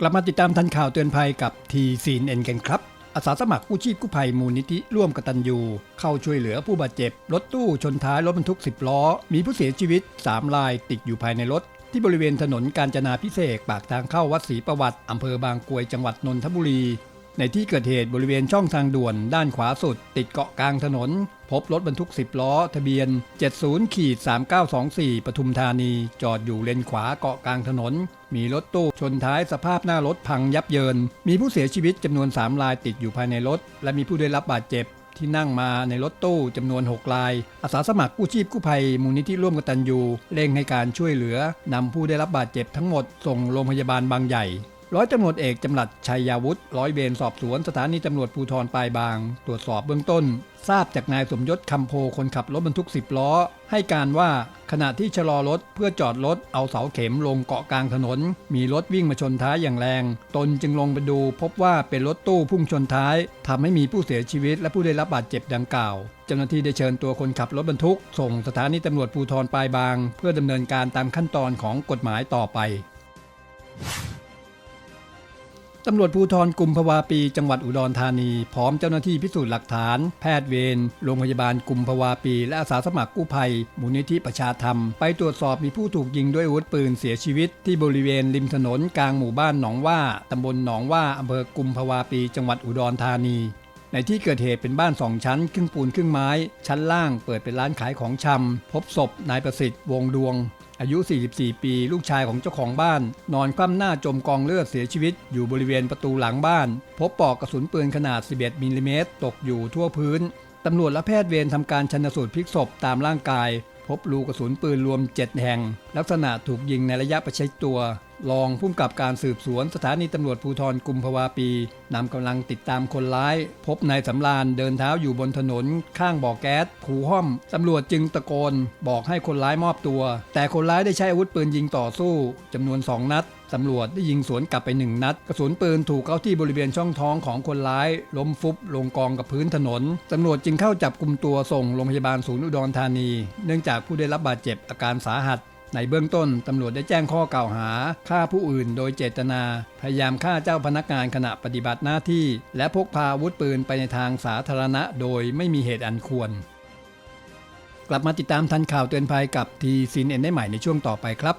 กลับมาติดตามทันข่าวเตือนภัยกับทีซีนเอ็นกันครับ อาสาสมัครกู้ชีพกู้ภัยมูลนิธิร่วมกตัญญู เข้าช่วยเหลือผู้บาดเจ็บ รถตู้ชนท้ายรถบรรทุก 10 ล้อ มีผู้เสียชีวิต 3 รายติดอยู่ภายในรถ ที่บริเวณถนนกาญจนาพิเศษปากทางเข้าวัดศรีประวัติอำเภอบางกรวยจังหวัดนนทบุรี ในที่เกิดเหตุบริเวณช่องทางด่วนด้านขวาสุด ติดเกาะกลางถนน พบรถบรรทุก 10 ล้อ ทะเบียน 70ขีด3924 ปทุมธานี จอดอยู่เลนขวาเกาะกลางถนน มีรถตู้ชนท้ายสภาพหน้ารถพังยับเยิน มีผู้เสียชีวิตจำนวน 3 รายติดอยู่ภายในรถ และมีผู้ได้รับบาดเจ็บที่นั่งมาในรถตู้จำนวน6ราย อาสาสมัครกู้ชีพกู้ภัยมูลนิธิร่วมกตัญญูเร่งให้การช่วยเหลือนำผู้ได้รับบาดเจ็บทั้งหมดส่งโรงพยาบาลบางใหญ่ ร้อยตำรวจเอกจำหลัดชัยยาวุฒิร้อยเวรสอบสวนสถานีตำรวจภูธรปลายบาง ตรวจสอบเบื้องต้น ทราบจากนายสมยศคำโพคนขับรถบรรทุก 10 ล้อ ให้การว่าขณะที่ชะลอรถเพื่อจอดรถเอาเสาเข็มลงเกาะกลางถนน มีรถวิ่งมาชนท้ายอย่างแรง ตนจึงลงไปดู พบว่าเป็นรถตู้พุ่งชนท้ายทำให้มีผู้เสียชีวิต และผู้ได้รับบาดเจ็บดังกล่าวเจ้าหน้าที่ได้เชิญตัวคนขับรถบรรทุก ส่งสถานีตำรวจภูธรปลายบาง เพื่อดำเนินการตามขั้นตอนของกฎหมายต่อไป ตำรวจภูธรกลุ่มภาวาปี จังหวัดอุดรธานี พร้อมเจ้าหน้าที่พิสูจน์หลักฐาน แพทย์เวรโรงพยาบาลกลุ่มภาวาปี และอาสาสมัครกู้ภัย มูลนิธิประชาธรรม ไปตรวจสอบมีผู้ถูกยิงด้วยอาวุธปืนเสียชีวิต ที่บริเวณริมถนนกลางหมู่บ้านหนองว่าตำบลหนองว่าอำเภอกลุ่มภาวาปี จังหวัดอุดรธานีในที่เกิดเหตุเป็นบ้านสองชั้น ครึ่งปูนครึ่งไม้ ชั้นล่างเปิดเป็นร้านขายของชำ พบศพนายประสิทธิ์วงดวง อายุ 44 ปี ลูกชายของเจ้าของบ้าน นอนคว่ำหน้าจมกองเลือดเสียชีวิต อยู่บริเวณประตูหลังบ้าน พบปลอกกระสุนปืนขนาด 11 มิลลิเมตรตกอยู่ทั่วพื้น ตำรวจและแพทย์เวรทำการชันสูตรพลิกศพตามร่างกาย พบรูกระสุนปืนรวม 7 แห่ง ลักษณะถูกยิงในระยะประชิดตัว รองผู้กับการสืบสวนสถานีตำรวจภูธรกุมภาวาปีนำกำลังติดตามคนร้าย พบนายสำราญเดินเท้าอยู่บนถนน ข้างบ่อแก๊สผูห้อมตำรวจจึงตะโกน บอกให้คนร้ายมอบตัว แต่คนร้ายได้ใช้อาวุธปืนยิงต่อสู้จำนวน2นัดตำรวจได้ยิงสวนกลับไปหนึ่งนัด กระสุนปืนถูกเข้าที่บริเวณช่องท้องของคนร้าย ล้มฟุบลงกองกับพื้นถนน ตำรวจจึงเข้าจับกลุ่มตัวส่งโรงพยาบาลศูนย์อุดรธานี เนื่องจากผู้ได้รับบาดเจ็บอาการสาหัส ในเบื้องต้นตำรวจได้แจ้งข้อกล่าวหาฆ่าผู้อื่นโดยเจตนา พยายามฆ่าเจ้าพนักงานขณะปฏิบัติหน้าที่ และพกพาอาวุธปืนไปในทางสาธารณะโดยไม่มีเหตุอันควร กลับมาติดตามทันข่าวเตือนภัยกับทีซีนเอ็นได้ใหม่ในช่วงต่อไปครับ